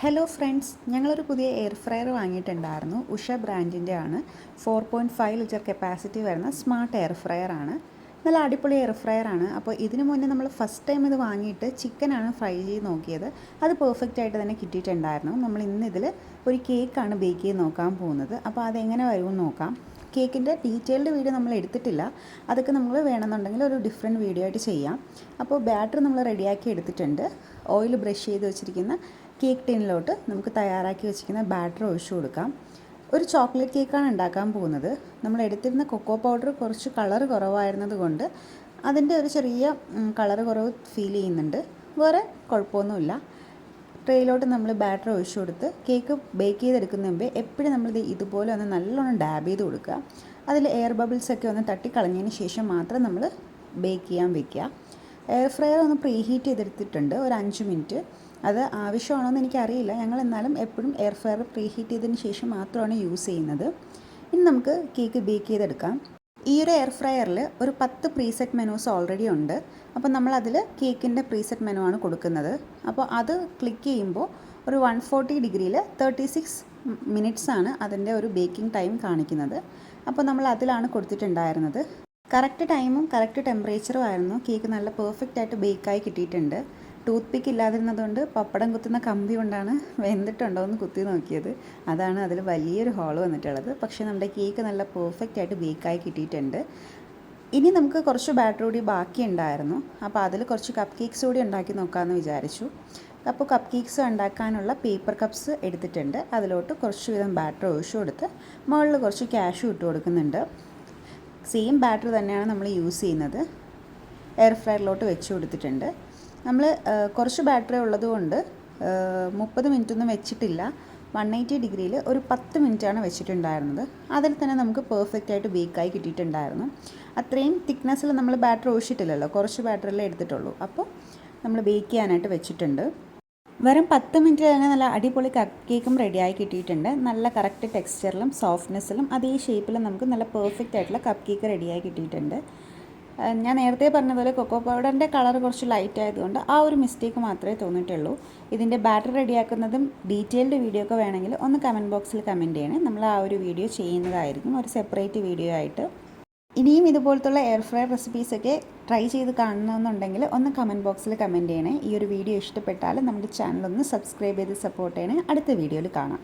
Hello friends ഞങ്ങളൊരു പുതിയ air fryer വാങ്ങിയിട്ടുണ്ടായിരുന്നു. Usha ബ്രാൻഡിന്റെ ആണ് four point five litre capacity വരുന്ന സ്മാർട്ട് എയർ ഫ്രയർ ആണ്. നല്ല അടിപൊളി എയർ ഫ്രയർ ആണ്. അപ്പോൾ ഇതിനു മുന്നേ നമ്മൾ ഫസ്റ്റ് ടൈം ഇത് വാങ്ങിയിട്ട് ചിക്കനാണ് ഫ്രൈ ചെയ്ത് നോക്കിയത്. അത് പെർഫെക്റ്റ് ആയിട്ട് തന്നെ കിട്ടിയിട്ടുണ്ടായിരുന്നു. നമ്മൾ ഇന്ന് ഇതിൽ ഒരു കേക്കാണ് ബേക്ക് ചെയ്ത് നോക്കാൻ പോകുന്നത്. അപ്പോൾ അതെങ്ങനെ വരുമെന്ന് നോക്കാം. കേക്കിന്റെ ഡീറ്റെയിൽഡ് വീഡിയോ നമ്മൾ എടുത്തിട്ടില്ല. അതൊക്കെ നമ്മൾ വേണമെന്നുണ്ടെങ്കിൽ ഒരു ഡിഫറെന്റ് വീഡിയോ ആയിട്ട് ചെയ്യാം. അപ്പോൾ ബാറ്റർ നമ്മൾ റെഡിയാക്കി എടുത്തിട്ടുണ്ട്. ഓയിൽ ബ്രഷ് ചെയ്ത് വെച്ചിരിക്കുന്ന കേക്ക് ടിന്നിലോട്ട് നമുക്ക് തയ്യാറാക്കി വെച്ചിരിക്കുന്ന ബാറ്റർ ഒഴിച്ചു കൊടുക്കാം. ഒരു ചോക്ലേറ്റ് കേക്കാണ് ഉണ്ടാക്കാൻ പോകുന്നത്. നമ്മൾ എടുത്തിരുന്ന കൊക്കോ പൗഡർ കുറച്ച് കളർ കുറവായിരുന്നത് കൊണ്ട് അതിന്റെ ഒരു ചെറിയ കളർ കുറവ് ഫീൽ ചെയ്യുന്നുണ്ട്. വേറെ കുഴപ്പമൊന്നുമില്ല. ട്രേയിലോട്ട് നമ്മൾ ബാറ്റർ ഒഴിച്ചു കൊടുത്ത് കേക്ക് ബേക്ക് ചെയ്തെടുക്കുന്ന മുമ്പേ എപ്പോഴും നമ്മളിത് ഇതുപോലെ ഒന്ന് നല്ലോണം ഡാബ് ചെയ്ത് കൊടുക്കുക. അതിൽ എയർ ബബിൾസ് ഒക്കെ ഒന്ന് തട്ടി തട്ടിക്കളഞ്ഞതിന് ശേഷം മാത്രം നമ്മൾ ബേക്ക് ചെയ്യാൻ വെക്കുക. എയർ ഫ്രയർ ഒന്ന് പ്രീഹീറ്റ് ചെയ്തെടുത്തിട്ടുണ്ട്. ഒരു അഞ്ച് മിനിറ്റ് അത് ആവശ്യമാണോ എന്ന് എനിക്കറിയില്ല. ഞങ്ങൾ എന്നാലും എപ്പോഴും എയർ ഫ്രയർ പ്രീ ഹീറ്റ് ചെയ്തതിന് ശേഷം മാത്രമാണ് യൂസ് ചെയ്യുന്നത്. ഇനി നമുക്ക് കേക്ക് ബേക്ക് ചെയ്തെടുക്കാം. ഈ ഒരു എയർ ഫ്രയറിൽ ഒരു പത്ത് പ്രീസെറ്റ് മെനൂസ് ഓൾറെഡി ഉണ്ട്. അപ്പോൾ നമ്മൾ അതിൽ കേക്കിന്റെ പ്രീസെറ്റ് മെനു ആണ് കൊടുക്കുന്നത്. അപ്പോൾ അത് ക്ലിക്ക് ചെയ്യുമ്പോൾ ഒരു വൺ ഫോർട്ടി ഡിഗ്രിയിൽ തേർട്ടി സിക്സ് ആണ് അതിന്റെ ഒരു ബേക്കിംഗ് ടൈം കാണിക്കുന്നത്. അപ്പോൾ നമ്മൾ അതിലാണ് കൊടുത്തിട്ടുണ്ടായിരുന്നത് കറക്റ്റ് ടൈമും കറക്റ്റ് ടെമ്പറേച്ചറും ആയിരുന്നു. കേക്ക് നല്ല പെർഫെക്റ്റ് ആയിട്ട് ബേക്കായി കിട്ടിയിട്ടുണ്ട്. ടൂത്ത് പിക്ക് ഇല്ലാതിരുന്നതുകൊണ്ട് പപ്പടം കുത്തുന്ന കമ്പി കൊണ്ടാണ് വെന്തിട്ടുണ്ടോ എന്ന് കുത്തി നോക്കിയത്. അതാണ് അതിൽ വലിയൊരു ഹോൾ വന്നിട്ടുള്ളത്. പക്ഷേ നമ്മുടെ കേക്ക് നല്ല പെർഫെക്റ്റ് ആയിട്ട് ബേക്കായി കിട്ടിയിട്ടുണ്ട്. ഇനി നമുക്ക് കുറച്ച് ബാറ്റർ കൂടി ബാക്കി ഉണ്ടായിരുന്നു. അപ്പോൾ അതിൽ കുറച്ച് കപ്പ് കേക്ക്സ് കൂടി ഉണ്ടാക്കി നോക്കാമെന്ന് വിചാരിച്ചു. അപ്പോൾ കപ്പ് കേക്ക്സ് ഉണ്ടാക്കാനുള്ള പേപ്പർ കപ്സ് എടുത്തിട്ടുണ്ട്. അതിലോട്ട് കുറച്ച് വിധം ബാറ്റർ ഒഴിച്ചു കൊടുത്ത് മുകളിൽ കുറച്ച് ക്യാഷ് ഇട്ട് കൊടുക്കുന്നുണ്ട്. സെയിം ബാറ്റർ തന്നെയാണ് നമ്മൾ യൂസ് ചെയ്യുന്നത്. എയർ ഫ്രയറിലോട്ട് വെച്ച് കൊടുത്തിട്ടുണ്ട്. നമ്മൾ കുറച്ച് ബാറ്ററി ഉള്ളതുകൊണ്ട് മുപ്പത് മിനിറ്റ് ഒന്നും വെച്ചിട്ടില്ല. വൺ എയ്റ്റി ഡിഗ്രിയിൽ ഒരു പത്ത് മിനിറ്റാണ് വെച്ചിട്ടുണ്ടായിരുന്നത്. അതിൽ തന്നെ നമുക്ക് പെർഫെക്റ്റ് ആയിട്ട് ബേക്കായി കിട്ടിയിട്ടുണ്ടായിരുന്നു. അത്രയും തിക്നെസ്സിൽ നമ്മൾ ബാറ്ററി ഒഴിച്ചിട്ടില്ലല്ലോ കുറച്ച് ബാറ്ററിയിലേ എടുത്തിട്ടുള്ളൂ. അപ്പോൾ നമ്മൾ ബേക്ക് ചെയ്യാനായിട്ട് വെച്ചിട്ടുണ്ട്. വെറും പത്ത് മിനിറ്റ് തന്നെ നല്ല അടിപൊളി കപ്പ് കേക്കും റെഡിയായി കിട്ടിയിട്ടുണ്ട്. നല്ല കറക്റ്റ് ടെക്സ്ചറിലും സോഫ്റ്റ്നെസ്സിലും അതേ ഷേപ്പിലും നമുക്ക് നല്ല പെർഫെക്റ്റ് ആയിട്ടുള്ള കപ്പ് കേക്ക് റെഡിയായി കിട്ടിയിട്ടുണ്ട്. ഞാൻ നേരത്തെ പറഞ്ഞതുപോലെ പോലെ കൊക്കോ പൗഡറിന്റെ കളർ കുറച്ച് ലൈറ്റ് ആയതുകൊണ്ട് ആ ഒരു മിസ്റ്റേക്ക് മാത്രമേ തോന്നിയിട്ടുള്ളൂ. ഇതിന്റെ ബാറ്റർ റെഡിയാക്കുന്നതും ഡീറ്റെയിൽഡ് വീഡിയോ ഒക്കെ വേണമെങ്കിൽ ഒന്ന് കമന്റ് ബോക്സിൽ കമന്റ് ചെയ്യണേ. നമ്മൾ ആ ഒരു വീഡിയോ ചെയ്യുന്നതായിരിക്കും ഒരു സെപ്പറേറ്റ് വീഡിയോ ആയിട്ട്. ഇനിയും ഇതുപോലത്തുള്ള എയർ ഫ്രയർ റെസിപ്പീസൊക്കെ ട്രൈ ചെയ്ത് കാണണമെന്നുണ്ടെങ്കിൽ ഒന്ന് കമന്റ് ബോക്സിൽ കമന്റ് ചെയ്യണേ. ഈ ഒരു വീഡിയോ ഇഷ്ടപ്പെട്ടാൽ നമ്മുടെ ചാനൽ ഒന്ന് സബ്സ്ക്രൈബ് ചെയ്ത് സപ്പോർട്ട് ചെയ്യണേ. അടുത്ത വീഡിയോയിൽ കാണാം.